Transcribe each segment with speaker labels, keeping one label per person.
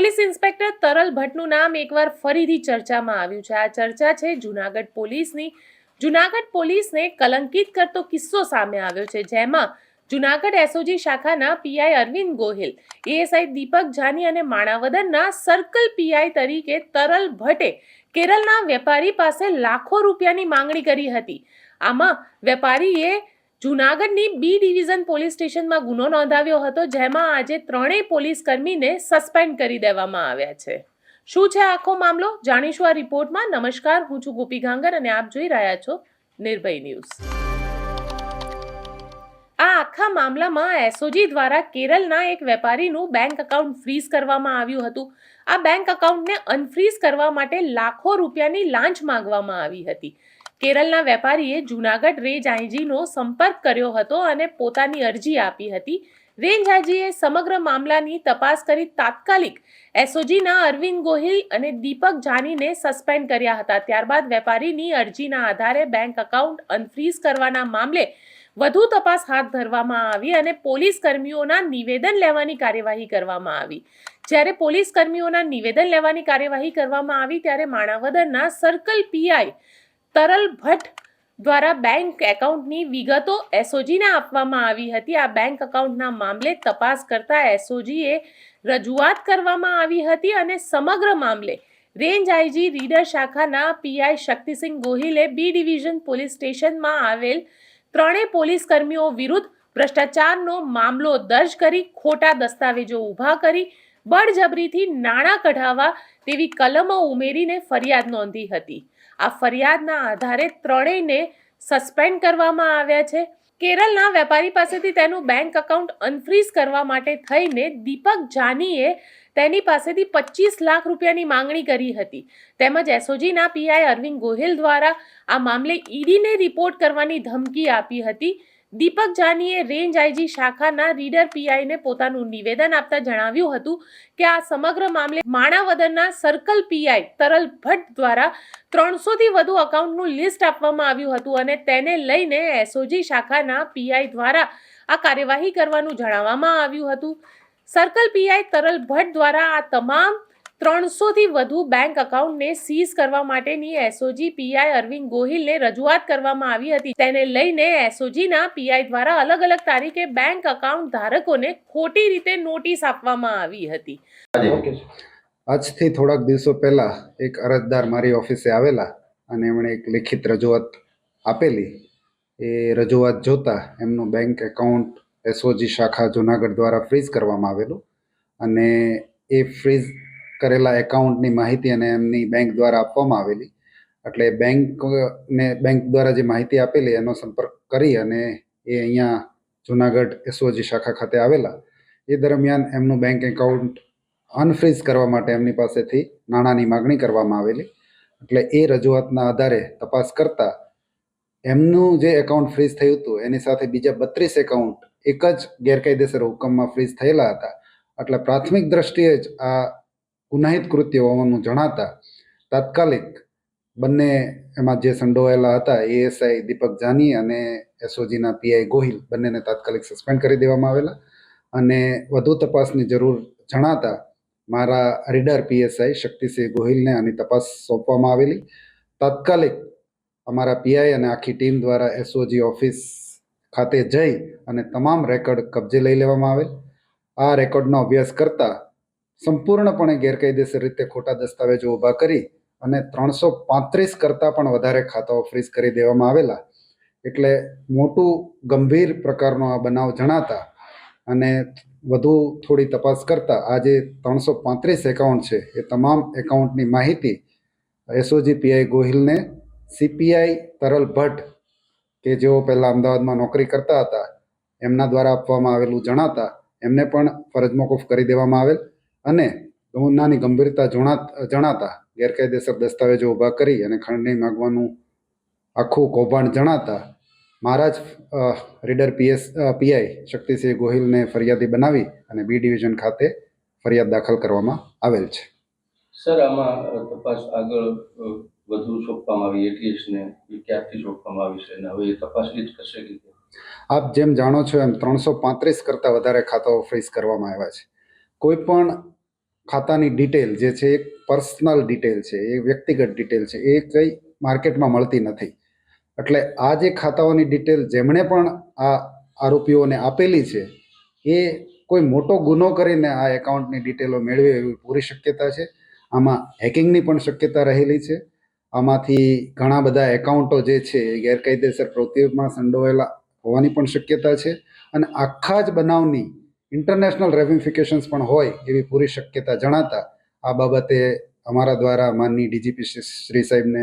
Speaker 1: Police inspector તરલ ભટ્ટનું નામ એકવાર ફરીથી ચર્ચામાં આવ્યું છે. આ ચર્ચા છે જુનાગઢ પોલીસની. જુનાગઢ પોલીસને કલંકિત કરતો કિસ્સો સામે આવ્યો છે, જેમાં જુનાગઢ એસઓજી શાખાના પીઆઈ અરવિંદ ગોહિલ, એએસઆઈ દીપક જાની અને માણાવદરના સર્કલ પીઆઈ તરીકે તરલ ભટ્ટે કેરળના વેપારી પાસે લાખો રૂપિયાની માંગણી કરી હતી. આમાં વેપારીએ જુનાગઢની બી ડિવિઝન પોલીસ સ્ટેશનમાં ગુનો નોંધાવ્યો હતો, જેમાં આજે ત્રણેય પોલીસ કર્મીને સસ્પેન્ડ કરી દેવામાં આવ્યા છે. શું છે આખો મામલો? જાણીશું આ રિપોર્ટમાં. નમસ્કાર, હું છું ગોપી ગાંગર અને આપ જોઈ રહ્યા છો નિર્ભય ન્યૂઝ. આ આખા મામલામાં એસઓજી દ્વારા કેરળના એક વેપારીનું બેંક એકાઉન્ટ ફ્રીઝ કરવામાં આવ્યું હતું. આ બેંક એકાઉન્ટને અનફ્રીઝ કરવા માટે લાખો રૂપિયાની લાંચ માંગવામાં આવી હતી. કેરળના વેપારીએ જૂનાગઢ રેન્જ આઈજીનો સંપર્ક કર્યો હતો અને પોતાની અરજી આપી હતી. રેન્જ સમગ્ર મામલાની તપાસ કરી તાત્કાલિક એસઓજીના અરવિંદ ગોહિલ અને દીપક જાનીને સસ્પેન્ડ કર્યા હતા. ત્યારબાદ વેપારીની અરજીના આધારે બેંક એકાઉન્ટ અનફ્રીઝ કરવાના મામલે વધુ તપાસ હાથ ધરવામાં આવી અને પોલીસ કર્મીઓના નિવેદન લેવાની કાર્યવાહી કરવામાં આવી. જ્યારે પોલીસ કર્મીઓના નિવેદન લેવાની કાર્યવાહી કરવામાં આવી, ત્યારે માણાવદરના સર્કલ પીઆઈ તરલ ભટ્ટ દ્વારા બેંક એકાઉન્ટની વિગતો એસઓજીને આપવામાં આવી હતી. આ બેંક એકાઉન્ટના મામલે તપાસ કરતા એસઓજીએ રજૂઆત કરવામાં આવી હતી અને સમગ્ર મામલે રેન્જ આઈજી રીડર શાખાના પીઆઈ શક્તિસિંહ ગોહિલે બી ડિવિઝન પોલીસ સ્ટેશનમાં આવેલ ત્રણેય પોલીસ કર્મીઓ વિરુદ્ધ ભ્રષ્ટાચારનો મામલો દર્જ કરી ખોટા દસ્તાવેજો ઊભા કરી બળજબરીથી નાણાં કઢાવવા તેવી કલમો ઉમેરીને ફરિયાદ નોંધી હતી. આ ફરિયાદના આધારે ત્રણેયને સસ્પેન્ડ કરવામાં આવ્યા છે. કેરળના વેપારી પાસેથી તેનું બેંક એકાઉન્ટ અનફ્રીઝ કરવા માટે થઈને દીપક જાનીએ તેની પાસેથી પચીસ લાખ રૂપિયાની માંગણી કરી હતી. તેમજ એસઓજીના પીઆઈ અરવિંદ ગોહિલ દ્વારા આ મામલે ઈડીને રિપોર્ટ કરવાની ધમકી આપી હતી. દીપક જાનીએ રેન્જ આઈજી શાખાના રીડર પીઆઈને પોતાનું નિવેદન આપતા જણાવ્યું હતું કે આ સમગ્ર મામલે માણાવદરના સર્કલ પીઆઈ તરલ ભટ્ટ દ્વારા ત્રણસોથી વધુ અકાઉન્ટનું લિસ્ટ આપવામાં આવ્યું હતું અને તેને લઈને એસઓજી શાખાના પીઆઈ દ્વારા આ કાર્યવાહી કરવાનું જણાવવામાં આવ્યું હતું. સર્કલ પીઆઈ તરલ ભટ્ટ દ્વારા આ તમામ ત્રણસોથી વધુ બેંક એકાઉન્ટને સીઝ કરવા માટેની એસઓજી પીઆઈ અરવિંદ ગોહિલને રજૂઆત કરવામાં આવી હતી. તેને લઈને એસઓજીના પીઆઈ દ્વારા અલગ અલગ તારીખે બેંક એકાઉન્ટ ધારકોને ખોટી રીતે નોટિસ આપવામાં આવી હતી.
Speaker 2: આજથી થોડાક દિવસો પહેલાં એક અરજદાર મારી ઓફિસે આવેલા અને એમણે એક લેખિત રજૂઆત આપેલી. એ રજૂઆત જોતા એમનું બેંક એકાઉન્ટ એસઓજી શાખા જુનાગઢ દ્વારા ફ્રીઝ કરવામાં આવેલું અને એ ફ્રીઝ કરેલા એકાઉન્ટની માહિતી અને એમની બેંક દ્વારા આપવામાં આવેલી. એટલે બેંકને બેંક દ્વારા જે માહિતી આપેલી એનો સંપર્ક કરી અને એ અહીંયા જુનાગઢ એસઓજી શાખા ખાતે આવેલા. એ દરમિયાન એમનું બેંક એકાઉન્ટ અનફ્રીઝ કરવા માટે એમની પાસેથી નાણાંની માગણી કરવામાં આવેલી. એટલે એ રજૂઆતના આધારે તપાસ કરતા એમનું જે એકાઉન્ટ ફ્રીઝ થયું હતું, એની સાથે બીજા બત્રીસ એકાઉન્ટ એક જ ગેરકાયદેસર હુકમમાં ફ્રીઝ થયેલા હતા. એટલે પ્રાથમિક દ્રષ્ટિએ જ આ ગુનાહિત કૃત્ય હોવાનું જણાતા તાત્કાલિક બંને એમાં જે સંડોવાયેલા હતા એએસઆઈ દીપક જાની અને એસઓજીના પીઆઈ ગોહિલ, બંનેને તાત્કાલિક સસ્પેન્ડ કરી દેવામાં આવેલા અને વધુ તપાસની જરૂર જણાતા મારા રીડર પીએસઆઈ શક્તિસિંહ ગોહિલને આની તપાસ સોંપવામાં આવેલી. તાત્કાલિક અમારા પીઆઈ અને આખી ટીમ દ્વારા એસઓજી ઓફિસ ખાતે જઈ અને તમામ રેકોર્ડ કબજે લઈ લેવામાં આવેલ. આ રેકોર્ડનો અભ્યાસ કરતા સંપૂર્ણપણે ગેરકાયદેસર રીતે ખોટા દસ્તાવેજો ઊભા કરી અને ત્રણસો પાંત્રીસ કરતાં પણ વધારે ખાતાઓ ફ્રીઝ કરી દેવામાં આવેલા. એટલે મોટું ગંભીર પ્રકારનો આ બનાવ જણાતા અને વધુ થોડી તપાસ કરતાં આ જે ત્રણસો પાંત્રીસ એકાઉન્ટ છે, એ તમામ એકાઉન્ટની માહિતી એસઓજી પીઆઈ ગોહિલને સીપીઆઈ તરલ ભટ્ટ, કે જેઓ પહેલાં અમદાવાદમાં નોકરી કરતા હતા, એમના દ્વારા આપવામાં આવેલું જણાતા એમને પણ ફરજ મોકૂફ કરી દેવામાં આવેલ. અને ગુનાની ગંભીરતા જણાતા ગેરકાયદેસર દસ્તાવેજો ઊભા કરી અને ખંડણી માગવાનું આખું કૌભાંડ જણાતા મારા જ રીડર પીએસ પીઆઈ શક્તિસિંહ ગોહિલને ફરિયાદી બનાવી અને બી ડિવિઝન ખાતે ફરિયાદ દાખલ કરવામાં આવેલ છે.
Speaker 3: સર આમાં તપાસ આગળ વધુ સોંપવામાં આવી એટીએસને ક્યારથી સોંપવામાં આવી છે? અને હવે એ તપાસ એ જ કરશે કે
Speaker 2: આપ જેમ જાણો છો એમ ત્રણસો પાંત્રીસ કરતાં વધારે ખાતાઓ ફ્રીઝ કરવામાં આવ્યા છે. કોઈ પણ ખાતાની ડિટેલ જે છે, એક પર્સનલ ડિટેલ છે, એ વ્યક્તિગત ડિટેલ છે, એ કંઈ માર્કેટમાં મળતી નથી. એટલે આ જે ખાતાઓની ડિટેલ જેમણે પણ આ આરોપીઓને આપેલી છે, એ કોઈ મોટો ગુનો કરીને આ એકાઉન્ટની ડિટેલો મેળવે એવી પૂરી શક્યતા છે. આમાં હેકિંગની પણ શક્યતા રહેલી છે. આમાંથી ઘણા બધા એકાઉન્ટો જે છે, એ ગેરકાયદેસર પ્રવૃત્તિમાં સંડોવાયેલા હોવાની પણ શક્યતા છે. અને આખા જ બનાવની ઇન્ટરનેશનલ રેમિફિકેશન્સ પણ હોય એવી પૂરી શક્યતા જણાતા આ બાબતે અમારા દ્વારા માનની ડીજીપી શ્રી સાહેબને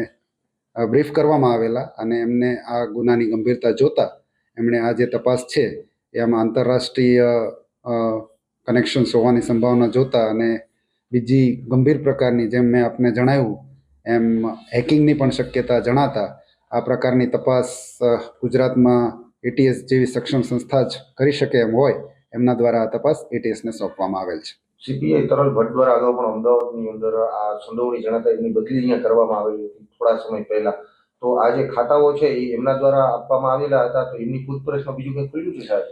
Speaker 2: બ્રીફ કરવામાં આવેલા અને એમને આ ગુનાની ગંભીરતા જોતા એમણે આ જે તપાસ છે એમાં આંતરરાષ્ટ્રીય કનેક્શન્સ હોવાની સંભાવના જોતા અને બીજી ગંભીર પ્રકારની જેમ મેં આપને જણાવ્યું એમ હેકિંગની પણ શક્યતા જણાતા આ પ્રકારની તપાસ ગુજરાતમાં એટીએસ જેવી સક્ષમ સંસ્થા જ કરી શકે એમ હોય એમના દ્વારા આ તપાસ એટીએસને સોંપવામાં આવેલ છે.
Speaker 4: સીપીઆઈ તરલ ભટ્ટ દ્વારા અગાઉ પણ અમદાવાદની અંદર આ સંડોવણી જણાતા એમની બદલી અહીંયા કરવામાં આવેલી હતી થોડા સમય પહેલા. તો આ જે ખાતાઓ છે એ એમના દ્વારા આપવામાં આવેલા હતા તો એમની પૂછપરછમાં બીજું કંઈ ખુલ્યું છે સાહેબ?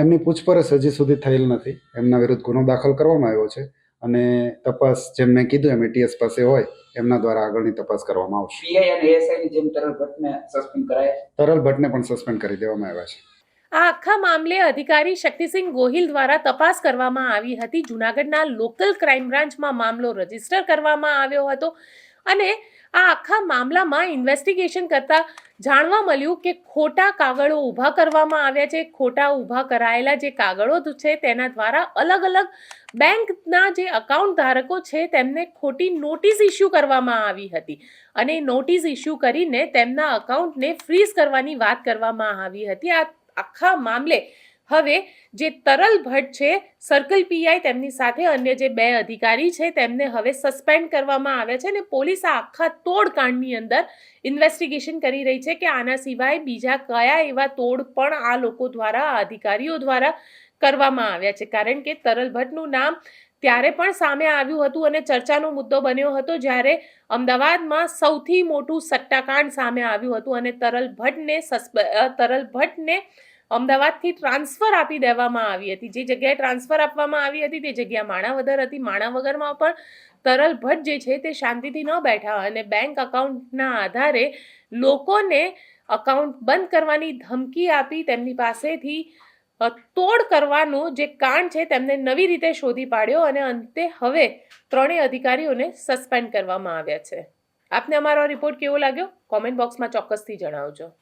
Speaker 2: એમની પૂછપરછ હજી સુધી થયેલ નથી. એમના વિરુદ્ધ ગુનો દાખલ કરવામાં આવ્યો છે અને તપાસ જેમ મેં કીધું એમ એટીએસ પાસે હોય એમના દ્વારા આગળની તપાસ કરવામાં આવશે.
Speaker 5: પીઆઈ અને એએસઆઈ ની જેમ તરલ ભટ્ટને સસ્પેન્ડ કરાયા?
Speaker 2: તરલ ભટ્ટને પણ સસ્પેન્ડ કરી દેવામાં આવ્યા છે.
Speaker 1: આ આખા મામલે અધિકારી શક્તિસિંહ ગોહિલ દ્વારા તપાસ કરવામાં આવી હતી. જુનાગઢના લોકલ ક્રાઇમ બ્રાન્ચમાં મામલો રજિસ્ટર કરવામાં આવ્યો હતો અને આ આખા મામલામાં ઇન્વેસ્ટિગેશન કરતા જાણવા મળ્યું કે ખોટા કાગળો ઊભા કરવામાં આવ્યા છે. ખોટા ઊભા કરાયેલા જે કાગળો છે તેના દ્વારા અલગ અલગ બેંકના જે અકાઉન્ટ ધારકો છે તેમને ખોટી નોટિસ ઇસ્યુ કરવામાં આવી હતી અને નોટિસ ઇસ્યુ કરીને તેમના અકાઉન્ટને ફ્રીઝ કરવાની વાત કરવામાં આવી હતી. આ આખા મામલે. હવે જે તરલ ભટ્ટ છે, સર્કલ પીઆઈ તેમની સાથે અન્ય જે બે અધિકારી છે, તેમને હવે સસ્પેન્ડ કરવામાં આવ્યા છે અને પોલીસ આ આખા તોડકાંડની અંદર ઇન્વેસ્ટિગેશન કરી રહી છે કે આના સિવાય બીજા કયા એવા તોડ પણ આ લોકો દ્વારા અધિકારીઓ દ્વારા કરવામાં આવ્યા છે. કારણ કે તરલ ભટ્ટનું નામ ત્યારે પણ સામે આવ્યું હતું અને ચર્ચાનો મુદ્દો બન્યો હતો જ્યારે અમદાવાદમાં સૌથી મોટું સટ્ટાકાંડ સામે આવ્યું હતું અને તરલ ભટ્ટને તરલ ભટ્ટને અમદાવાદથી ટ્રાન્સફર આપી દેવામાં આવી હતી. જે જગ્યાએ ટ્રાન્સફર આપવામાં આવી હતી તે જગ્યા માણાવદર હતી. માણાવગરમાં પણ તરલ ભટ્ટ જે છે તે શાંતિથી ન બેઠા અને બેંક અકાઉન્ટના આધારે લોકોને અકાઉન્ટ બંધ કરવાની ધમકી આપી તેમની પાસેથી તોડ કરવાનો જે કાંડ છે તેમને નવી રીતે શોધી પાડ્યો અને અંતે હવે ત્રણેય અધિકારીઓને સસ્પેન્ડ કરવામાં આવ્યા છે. આપને અમારો રિપોર્ટ કેવો લાગ્યો? કોમેન્ટ બોક્સમાં ચોક્કસથી જણાવજો.